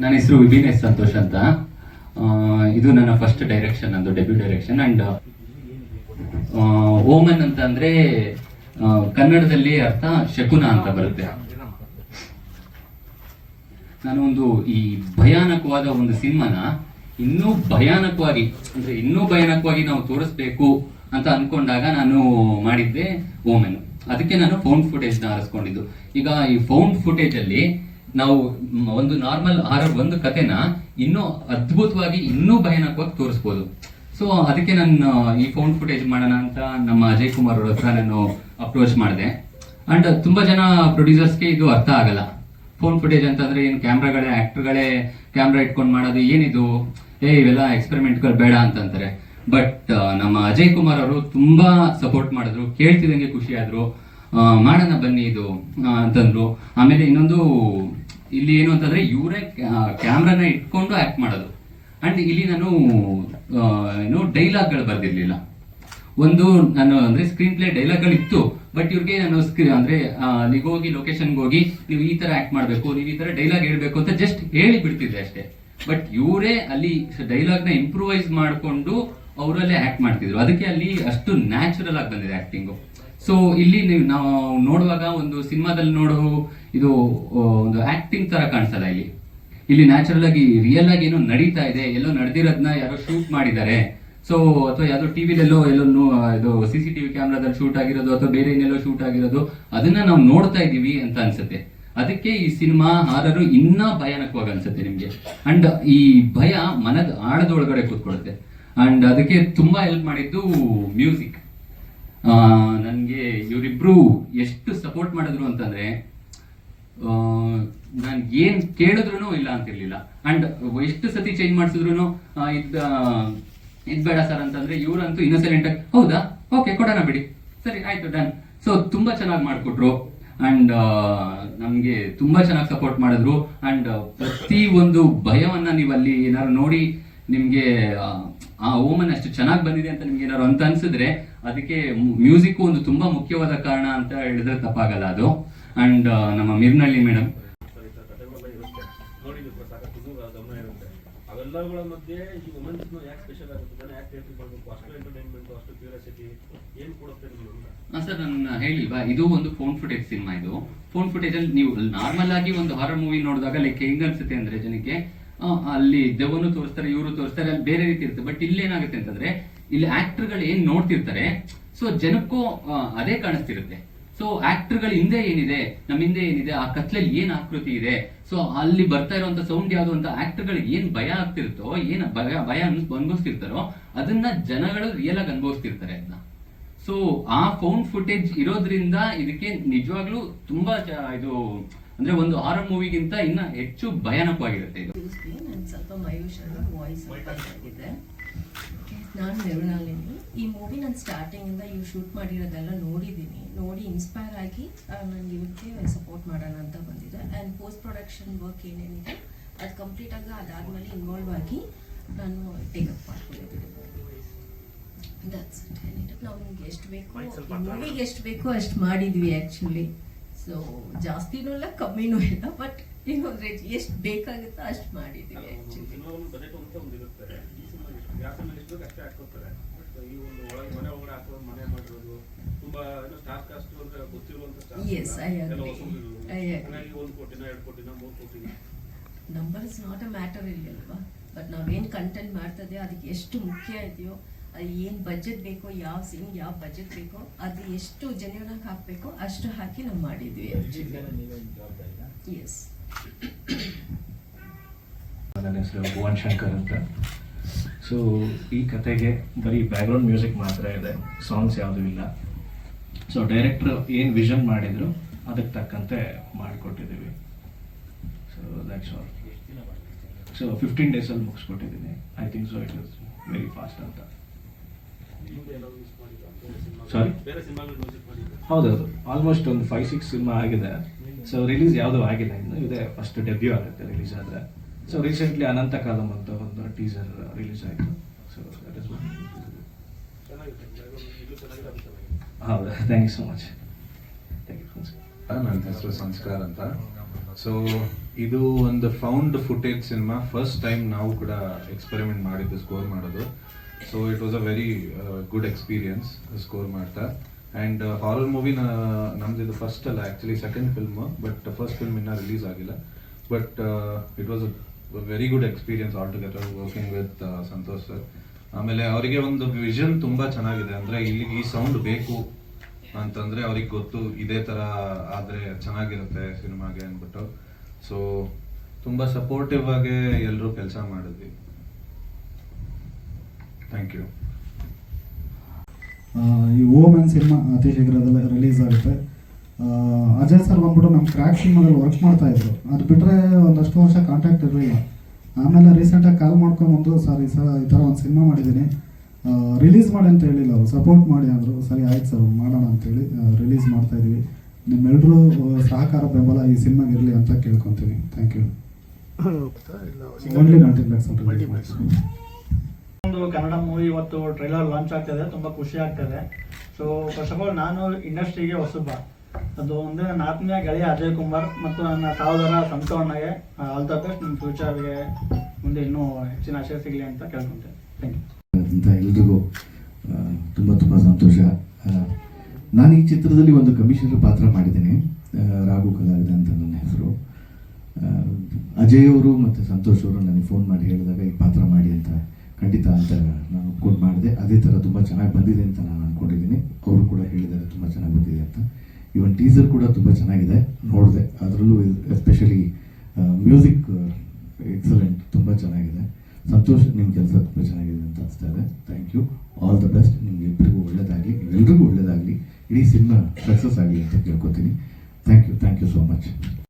ನನ್ನ ಹೆಸರು ವಿಭಿನ್ ಎಸ್ ಸಂತೋಷ್ ಅಂತ. ಇದು ನನ್ನ ಫಸ್ಟ್ ಡೈರೆಕ್ಷನ್ ನಂದು ಡೆಬ್ಯೂ ಡೈರೆಕ್ಷನ್ ಅಂಡ್ ಓಮನ್ ಅಂತ ಅಂದ್ರೆ ಕನ್ನಡದಲ್ಲಿ ಅರ್ಥ ಶಕುನ ಅಂತ ಬರುತ್ತೆ. ನಾನು ಒಂದು ಈ ಭಯಾನಕವಾದ ಒಂದು ಸಿನಿಮಾನ ಇನ್ನೂ ಭಯಾನಕವಾಗಿ, ಅಂದ್ರೆ ಇನ್ನೂ ಭಯಾನಕವಾಗಿ ನಾವು ತೋರಿಸ್ಬೇಕು ಅಂತ ಅನ್ಕೊಂಡಾಗ ನಾನು ಮಾಡಿದ್ದೆ ಓಮೆನ್ ಅದಕ್ಕೆ ನಾನು ಫೌಂಡ್ ಫುಟೇಜ್ನ ಆರಿಸ್ಕೊಂಡಿದ್ದು. ಈಗ ಈ ಫೌಂಡ್ ಫುಟೇಜ್ ಅಲ್ಲಿ ನಾವು ಒಂದು ನಾರ್ಮಲ್ ಹಾರರ್ ಒಂದು ಕತೆನ ಇನ್ನೂ ಅದ್ಭುತವಾಗಿ ಇನ್ನೂ ಭಯಾನಕವಾಗಿ ತೋರಿಸ್ಬೋದು. ಸೊ ಅದಕ್ಕೆ ನಾನು ಈ ಫೋನ್ ಫುಟೇಜ್ ಮಾಡೋಣ ಅಂತ ನಮ್ಮ ಅಜಯ್ ಕುಮಾರ್ ಅವ್ರ ಹತ್ರ ನಾನು ಅಪ್ರೋಚ್ ಮಾಡಿದೆ. ಅಂಡ್ ತುಂಬಾ ಜನ ಪ್ರೊಡ್ಯೂಸರ್ಸ್ಗೆ ಇದು ಅರ್ಥ ಆಗಲ್ಲ. ಫೋನ್ ಫುಟೇಜ್ ಅಂತಂದ್ರೆ ಏನು ಕ್ಯಾಮ್ರಾಗಳೇ ಆಕ್ಟರ್ಗಳೇ ಕ್ಯಾಮ್ರಾ ಇಟ್ಕೊಂಡು ಮಾಡೋದು ಏನಿದು? ಏ, ಇವೆಲ್ಲ ಎಕ್ಸ್ಪೆರಿಮೆಂಟ್ಗಳು ಬೇಡ ಅಂತಂತಾರೆ. ಬಟ್ ನಮ್ಮ ಅಜಯ್ ಕುಮಾರ್ ಅವರು ತುಂಬಾ ಸಪೋರ್ಟ್ ಮಾಡಿದ್ರು ಕೇಳ್ತಿದಂಗೆ ಖುಷಿ ಆದ್ರು. ಮಾಡೋಣ ಬನ್ನಿ ಇದು ಅಂತಂದ್ರು. ಆಮೇಲೆ ಇನ್ನೊಂದು, ಇಲ್ಲಿ ಏನು ಅಂತಂದ್ರೆ ಇವರೇ ಕ್ಯಾಮ್ರಾನ ಇಟ್ಕೊಂಡು ಆಕ್ಟ್ ಮಾಡೋದು. ಅಂಡ್ ಇಲ್ಲಿ ನಾನು ಏನು ಡೈಲಾಗ್ಗಳು ಬರ್ದಿರ್ಲಿಲ್ಲ. ಒಂದು ನಾನು ಅಂದ್ರೆ ಸ್ಕ್ರೀನ್ ಪ್ಲೇ ಡೈಲಾಗ್ಗಳು ಇತ್ತು ಬಟ್ ಇವ್ರಿಗೆ ನಾನು ಸ್ಕ್ರೀನ್ ಅಂದ್ರೆ ಅಲ್ಲಿಗೆ ಹೋಗಿ ಲೊಕೇಶನ್ಗೆ ಹೋಗಿ, ನೀವು ಈ ತರ ಆಕ್ಟ್ ಮಾಡಬೇಕು, ನೀವು ಈ ತರ ಡೈಲಾಗ್ ಹೇಳ್ಬೇಕು ಅಂತ ಜಸ್ಟ್ ಹೇಳಿ ಬಿಡ್ತಿದ್ದೆ ಅಷ್ಟೇ. ಬಟ್ ಇವರೇ ಅಲ್ಲಿ ಡೈಲಾಗ್ನ ಇಂಪ್ರೂವೈಸ್ ಮಾಡಿಕೊಂಡು ಅವರಲ್ಲೇ ಆಕ್ಟ್ ಮಾಡ್ತಿದ್ರು. ಅದಕ್ಕೆ ಅಲ್ಲಿ ಅಷ್ಟು ನ್ಯಾಚುರಲ್ ಆಗಿ ಬಂದಿದೆ ಆಕ್ಟಿಂಗು ಸೊ ಇಲ್ಲಿ ನೀವು ನಾವು ನೋಡುವಾಗ ಒಂದು ಸಿನಿಮಾದಲ್ಲಿ ನೋಡೋ, ಇದು ಒಂದು ಆಕ್ಟಿಂಗ್ ತರ ಕಾಣಿಸಲ್ಲ ಇಲ್ಲಿ. ಇಲ್ಲಿ ನ್ಯಾಚುರಲ್ ಆಗಿ ರಿಯಲ್ ಆಗಿ ಏನೋ ನಡೀತಾ ಇದೆ, ಎಲ್ಲೋ ನಡೆದಿರೋದನ್ನ ಯಾರೋ ಶೂಟ್ ಮಾಡಿದ್ದಾರೆ. ಸೊ ಅಥವಾ ಯಾವ್ದೋ ಟಿವಿಲೆಲ್ಲೋ ಎಲ್ಲೋ ಇದು ಸಿ ಸಿ ಟಿವಿ ಕ್ಯಾಮ್ರಾದಲ್ಲಿ ಶೂಟ್ ಆಗಿರೋದು, ಅಥವಾ ಬೇರೆ ಏನೆಲ್ಲೋ ಶೂಟ್ ಆಗಿರೋದು, ಅದನ್ನ ನಾವು ನೋಡ್ತಾ ಇದೀವಿ ಅಂತ ಅನ್ಸುತ್ತೆ. ಅದಕ್ಕೆ ಈ ಸಿನಿಮಾ ಹಾರರು ಇನ್ನ ಭಯಾನಕವಾಗಿ ಅನ್ಸುತ್ತೆ ನಿಮ್ಗೆ. ಅಂಡ್ ಈ ಭಯ ಮನದ ಆಳದೊಳಗಡೆ ಕೂತ್ಕೊಳ್ಳುತ್ತೆ. ಅಂಡ್ ಅದಕ್ಕೆ ತುಂಬಾ ಹೆಲ್ಪ್ ಮಾಡಿದ್ದು ಮ್ಯೂಸಿಕ್ ನನಗೆ ಇವರಿಬ್ರು ಎಷ್ಟು ಸಪೋರ್ಟ್ ಮಾಡಿದ್ರು ಅಂತಂದ್ರೆ ನಾನು ಏನ್ ಕೇಳಿದ್ರು ಇಲ್ಲ ಅಂತಿರ್ಲಿಲ್ಲ. ಅಂಡ್ ಎಷ್ಟು ಸತಿ ಚೇಂಜ್ ಮಾಡಿಸಿದ್ರು ಇದ್ ಇದ್ ಬೇಡ ಸರ್ ಅಂತಂದ್ರೆ ಇವರಂತೂ ಇನ್ನೊಸೆಂಟ್ ಹೌದಾ? ಓಕೆ ಕೊಡೋಣ ಬಿಡಿ. ಸರಿ, ಆಯ್ತು ಡನ್ ಸೊ ತುಂಬಾ ಚೆನ್ನಾಗಿ ಮಾಡ್ಕೊಟ್ರು. ಅಂಡ್ ನಮಗೆ ತುಂಬಾ ಚೆನ್ನಾಗಿ ಸಪೋರ್ಟ್ ಮಾಡಿದ್ರು. ಅಂಡ್ ಪ್ರತಿ ಒಂದು ಭಯವನ್ನ ನೀವು ಅಲ್ಲಿ ಏನಾದ್ರು ನೋಡಿ ನಿಮ್ಗೆ ಆ, ಓಮನ್ ಅಷ್ಟು ಚೆನ್ನಾಗಿ ಬಂದಿದೆ ಅಂತ ನಿಮ್ಗೆ ಏನಾದ್ರು ಅಂತ ಅನ್ಸಿದ್ರೆ ಅದಕ್ಕೆ ಮ್ಯೂಸಿಕ್ ಒಂದು ತುಂಬಾ ಮುಖ್ಯವಾದ ಕಾರಣ ಅಂತ ಹೇಳಿದ್ರೆ ತಪ್ಪಾಗಲ್ಲ ಅದು. ಅಂಡ್ ನಮ್ಮ ಮಿರ್ನಳ್ಳಿ ಮೇಡಮ್ ಸರ್ ನಾನು ಹೇಳಿಲ್ವಾ? ಇದು ಒಂದು ಫೋನ್ ಫುಟೇಜ್ ಸಿನಿಮಾ ಇದು. ಫೋನ್ ಫುಟೇಜ್ ಅಲ್ಲಿ ನೀವು ನಾರ್ಮಲ್ ಆಗಿ ಒಂದು ಹಾರರ್ ಮೂವಿ ನೋಡಿದಾಗ ಲೈಕ್ ಹೆಂಗ್ ಅನ್ಸುತ್ತೆ ಅಂದ್ರೆ ಜನಕ್ಕೆ ಅಲ್ಲಿ ದೆವ್ವನು ತೋರಿಸ್ತಾರೆ, ಇವರು ತೋರಿಸ್ತಾರೆ, ಅಲ್ಲಿ ಬೇರೆ ರೀತಿ ಇರುತ್ತೆ. ಬಟ್ ಇಲ್ಲಿ ಏನಾಗುತ್ತೆ ಅಂತಂದ್ರೆ, ಇಲ್ಲಿ ಆಕ್ಟರ್ಗಳು ಏನ್ ನೋಡ್ತಿರ್ತಾರೆ ಸೊ ಜನಕ್ಕೂ ಅದೇ ಕಾಣಿಸ್ತಿರುತ್ತೆ. ಸೊ ಆಕ್ಟರ್ಗಳ ಹಿಂದೆ ಏನಿದೆ ನಮ್ಮ ಹಿಂದೆ ಏನಿದೆ, ಆ ಕತ್ಲಲ್ಲಿ ಏನ್ ಆಕೃತಿ ಇದೆ ಸೊ ಅಲ್ಲಿ ಬರ್ತಾ ಇರುವಂತ ಸೌಂಡ್ ಯಾವ್ದು ಅಂತ ಆಕ್ಟರ್ಗಳಿಗೆ ಏನ್ ಭಯ ಆಗ್ತಿರುತ್ತೋ, ಏನ್ ಭಯ ಭಯ ಅನ್ಭವಿಸ್ತಿರ್ತಾರೋ, ಅದನ್ನ ಜನಗಳು ರಿಯಲ್ ಆಗಿ ಅನುಭವಿಸ್ತಿರ್ತಾರೆ ಅದನ್ನ ಸೊ ಆ ಫೌಂಡ್ ಫುಟೇಜ್ ಇರೋದ್ರಿಂದ ಇದಕ್ಕೆ ನಿಜವಾಗ್ಲೂ ತುಂಬಾ ಇದು ಅಂದ್ರೆ ಒಂದು ಆರ್ ಮೂವಿಗಿಂತ ಇನ್ನ ಹೆಚ್ಚು ಭಯಾನಕವಾಗಿರುತ್ತೆ ಇದು. ನಾನು ಸ್ವಲ್ಪ ವಾಯ್ಸ್ ನಾನು ನಿರ್ಮಲಾಲಿನಿ ಈ ಮೂವಿ ನಾನು ಸ್ಟಾರ್ಟಿಂಗಿಂದ ಇವ್ ಶೂಟ್ ಮಾಡಿರೋದೆಲ್ಲ ನೋಡಿದ್ದೀನಿ ನೋಡಿ ಇನ್ಸ್ಪೈರ್ ಆಗಿ ನಾನು ಇವಕ್ಕೆ ಸಪೋರ್ಟ್ ಮಾಡೋಣ ಅಂತ ಬಂದಿದೆ. ಆ್ಯಂಡ್ ಪೋಸ್ಟ್ ಪ್ರೊಡಕ್ಷನ್ ವರ್ಕ್ ಏನೇನಿದೆ, ಅದು ಕಂಪ್ಲೀಟ್ ಆಗಿ ಅದಾದ್ಮೇಲೆ ಇನ್ವಾಲ್ವ್ ಆಗಿ ನಾನು ಟೇಕಪ್ ಮಾಡ್ಕೊಂಡಿದ್ದೀನಿ. ದಟ್ಸ್ ನಮ್ಗೆ ಎಷ್ಟು ಬೇಕು ಮೂವಿಗೆ ಎಷ್ಟು ಬೇಕೋ ಅಷ್ಟು ಮಾಡಿದ್ವಿ ಆ್ಯಕ್ಚುಲಿ ಸೊ ಜಾಸ್ತಿನೂ ಇಲ್ಲ ಕಮ್ಮಿನೂ ಇಲ್ಲ ಬಟ್ ಏನು ರೇಟ್ ಎಷ್ಟು ಬೇಕಾಗುತ್ತೋ ಅಷ್ಟು ಮಾಡಿದ್ದೀವಿ ಆ್ಯಕ್ಚುಲಿ ಮೂರು ಕೋಟಿನ. Number is not a matter ಇಲ್ಲಿ ಅಲ್ವಾ? ಬಟ್ ನಾವೇನು ಕಂಟೆಂಟ್ ಮಾಡ್ತದೆ ಅದಕ್ಕೆ ಎಷ್ಟು ಮುಖ್ಯ ಇದೆಯೋ ಏನು ಬಜೆಟ್ ಬೇಕೋ ಯಾವ ಸಿಂಗ್ ಯಾವ ಬಜೆಟ್ ಬೇಕೋ ಅದು ಎಷ್ಟು ಜನಗಳಿಗೆ ಹಾಕಬೇಕೋ ಅಷ್ಟು ಹಾಕಿ ನಾವು ಮಾಡಿದ್ವಿ. ಎಸ್ ನನ್ನ ಹೆಸರು ಭುವನ್ ಶಂಕರ್ ಅಂತ. ಸೊ ಈ ಕತೆಗೆ ಬರೀ ಬ್ಯಾಕ್ಗ್ರೌಂಡ್ ಮ್ಯೂಸಿಕ್ ಮಾತ್ರ ಇದೆ ಸಾಂಗ್ಸ್ ಯಾವುದೂ ಇಲ್ಲ. ಸೊ ಡೈರೆಕ್ಟ್ರು ಏನು ವಿಷನ್ ಮಾಡಿದ್ರು ಅದಕ್ಕೆ ತಕ್ಕಂತೆ ಮಾಡಿಕೊಟ್ಟಿದ್ದೀವಿ. So that's all so fifteen ಡೇಸಲ್ಲಿ ಮುಗಿಸ್ಕೊಟ್ಟಿದ್ದೀನಿ. I think so it is very fast ಅಂತ. ಮಾಡಿದ್ರು? ಹೌದೌದು ಆಲ್ಮೋಸ್ಟ್ ಒಂದು ಫೈವ್ ಸಿಕ್ಸ್ ಸಿನಿಮಾ ಆಗಿದೆ. ಸೊ ರಿಲೀಸ್ ಯಾವುದೂ ಆಗಿಲ್ಲ ಇನ್ನು. ಇದೆ ಫಸ್ಟ್ ಡೆಬ್ಯೂ ಆಗುತ್ತೆ ರಿಲೀಸ್ ಆದರೆ. ಸೊ ರೀಸೆಂಟ್ಲಿ ಅನಂತ ಕಾಲಂ ಅಂತ ಒಂದು ಟೀಸರ್ ರಿಲೀಸ್ ಆಯಿತು. ಸೊ ಹೌದಾ. Thank you so much thank you ನನ್ನ ಹೆಸರು ಸಂಸ್ಕಾರ ಅಂತ. ಸೊ ಇದು ಒಂದು found footage cinema. First time ನಾವು ಕೂಡ ಎಕ್ಸ್ಪೆರಿಮೆಂಟ್ ಮಾಡಿದ್ದು ಸ್ಕೋರ್ ಮಾಡೋದು. So it was a very good experience score ಮಾಡ್ತಾ ಆ್ಯಂಡ್ ಹಾರರ್ ಮೂವಿ ನಮ್ದು ಇದು ಫಸ್ಟ್ ಅಲ್ಲ actually second film but first film ಇನ್ನೂ ರಿಲೀಸ್ ಆಗಿಲ್ಲ. But it was a very good experience all together working with Santosh sir ಆಮೇಲೆ ಅವರಿಗೆ ಒಂದು vision ತುಂಬ ಚೆನ್ನಾಗಿದೆ. ಅಂದರೆ ಇಲ್ಲಿಗೆ ಈ ಸೌಂಡ್ ಬೇಕು ಅಂತಂದರೆ ಅವ್ರಿಗೆ ಗೊತ್ತು, ಇದೇ ಥರ ಆದರೆ ಚೆನ್ನಾಗಿರುತ್ತೆ ಸಿನಿಮಾಗೆ ಅಂದ್ಬಿಟ್ಟು. ಸೊ ತುಂಬ ಸಪೋರ್ಟಿವ್ ಆಗಿ ಎಲ್ಲರೂ ಕೆಲಸ ಮಾಡಿದ್ವಿ. ಥ್ಯಾಂಕ್ ಯು ಆ, ಈ ಓಮನ್ ಸಿನಿಮಾ ಅತಿ ಶೀಘ್ರದಲ್ಲೇ ರಿಲೀಸ್ ಆಗುತ್ತೆ. ಆ, ಅಜಯ್ ಸರ್ ಬಂದ್ಬಿಟ್ಟು ನಮ್ಮ ಕ್ರ್ಯಾಕ್ ಸಿನಿಮಾದಲ್ಲಿ ವರ್ಕ್ ಮಾಡ್ತಾ ಇದ್ರು. ಅದು ಬಿಟ್ಟರೆ ಒಂದಷ್ಟು ವರ್ಷ ಕಾಂಟ್ಯಾಕ್ಟ್ ಇರಲಿಲ್ಲ. ಆಮೇಲೆ ರೀಸೆಂಟಾಗಿ ಕಾಲ್ ಮಾಡ್ಕೊಂಬಂದು ಸರ್ ಈ ಸರ್ ಈ ಥರ ಒಂದು ಸಿನಿಮಾ ಮಾಡಿದ್ದೀನಿ. ರಿಲೀಸ್ ಮಾಡಿ ಅಂತ ಹೇಳಿಲ್ಲ ಅವರು. ಸಪೋರ್ಟ್ ಮಾಡಿ ಅಂದರು. ಸರಿ ಆಯ್ತು ಸರ್ ಮಾಡೋಣ ಅಂತೇಳಿ ರಿಲೀಸ್ ಮಾಡ್ತಾ ಇದ್ದೀವಿ ನಿಮ್ಮೆಲ್ಲರೂ ಸಹಕಾರ ಬೆಂಬಲ ಈ ಸಿನಿಮಾಗೆ ಇರಲಿ ಅಂತ ಕೇಳ್ಕೊತೀನಿ ಥ್ಯಾಂಕ್ ಯು ಓನ್ಲಿ ಮಲ್ಟಿಪ್ಲೆಕ್ಸ್ ಮಾಡ್ತೀನಿ. ಒಂದು ಕನ್ನಡ ಮೂವಿ ಇವತ್ತು ಟ್ರೈಲರ್ ಲಾಂಚ್ ಆಗ್ತದೆ, ತುಂಬ ಖುಷಿ ಆಗ್ತದೆ. ಸೊ ಫಸ್ಟ್ ಆಫ್ ಆಲ್ ನಾನು ಇಂಡಸ್ಟ್ರಿಗೆ ಹೊಸಬ. ಅದು ಒಂದು ನನ್ನ ಆತ್ಮೀಯ ಗೆಳೆಯ ಅಜಯ್ ಕುಮಾರ್ ಮತ್ತು ನನ್ನ ಸಹೋದರ ಸಂತವಣ್ಣಗೆ ಆಲ್ ದ ಬೆಸ್ಟ್ ನಿಮ್ಮ ಫ್ಯೂಚರ್ಗೆ ಮುಂದೆ ಇನ್ನೂ ಹೆಚ್ಚಿನ ಆಶಯ ಸಿಗಲಿ ಅಂತ ಕೇಳ್ಕೊಂತೇನೆ ಥ್ಯಾಂಕ್ ಯು ಅಂತ ಎಲ್ರಿಗೂ ತುಂಬ ತುಂಬ ಸಂತೋಷ. ನಾನು ಈ ಚಿತ್ರದಲ್ಲಿ ಒಂದು ಕಮಿಷನರ್ ಪಾತ್ರ ಮಾಡಿದ್ದೇನೆ. ರಾಘು ಕಲಾವಿದ ಅಂತ ನನ್ನ ಹೆಸರು. ಅಜಯ್ ಅವರು ಮತ್ತು ಸಂತೋಷ್ ಅವರು ನನಗೆ ಫೋನ್ ಮಾಡಿ ಹೇಳಿದಾಗ ಈ ಪಾತ್ರ ಮಾಡಿ ಅಂತ ಖಂಡಿತ ಅಂತ ನಾನು ಒಪ್ಕೊಂಡು ಮಾಡಿದೆ. ಅದೇ ಥರ ತುಂಬ ಚೆನ್ನಾಗಿ ಬಂದಿದೆ ಅಂತ ನಾನು ಅಂದ್ಕೊಂಡಿದ್ದೀನಿ ಅವರು ಕೂಡ ಹೇಳಿದ್ದಾರೆ ತುಂಬ ಚೆನ್ನಾಗಿ ಬಂದಿದೆ ಅಂತ. ಇವನ್ ಟೀಸರ್ ಕೂಡ ತುಂಬ ಚೆನ್ನಾಗಿದೆ. ನೋಡಿದೆ. ಅದರಲ್ಲೂ ಎಸ್ಪೆಷಲಿ ಮ್ಯೂಸಿಕ್ ಎಕ್ಸಲೆಂಟ್ ತುಂಬ ಚೆನ್ನಾಗಿದೆ. ಸಂತೋಷ್, ನಿಮ್ಮ ಕೆಲಸ ತುಂಬ ಚೆನ್ನಾಗಿದೆ ಅಂತ ಅನಿಸ್ತಾ ಇದೆ. Thank you all the best ನಿಮ್ಗೆ ಇಬ್ಬರಿಗೂ ಒಳ್ಳೇದಾಗಲಿ. ಎಲ್ರಿಗೂ ಒಳ್ಳೇದಾಗಲಿ. ಇಡೀ ಸಿನಿಮಾ ಸಕ್ಸಸ್ ಆಗಲಿ ಅಂತ ಕೇಳ್ಕೊತೀನಿ. Thank you thank you so much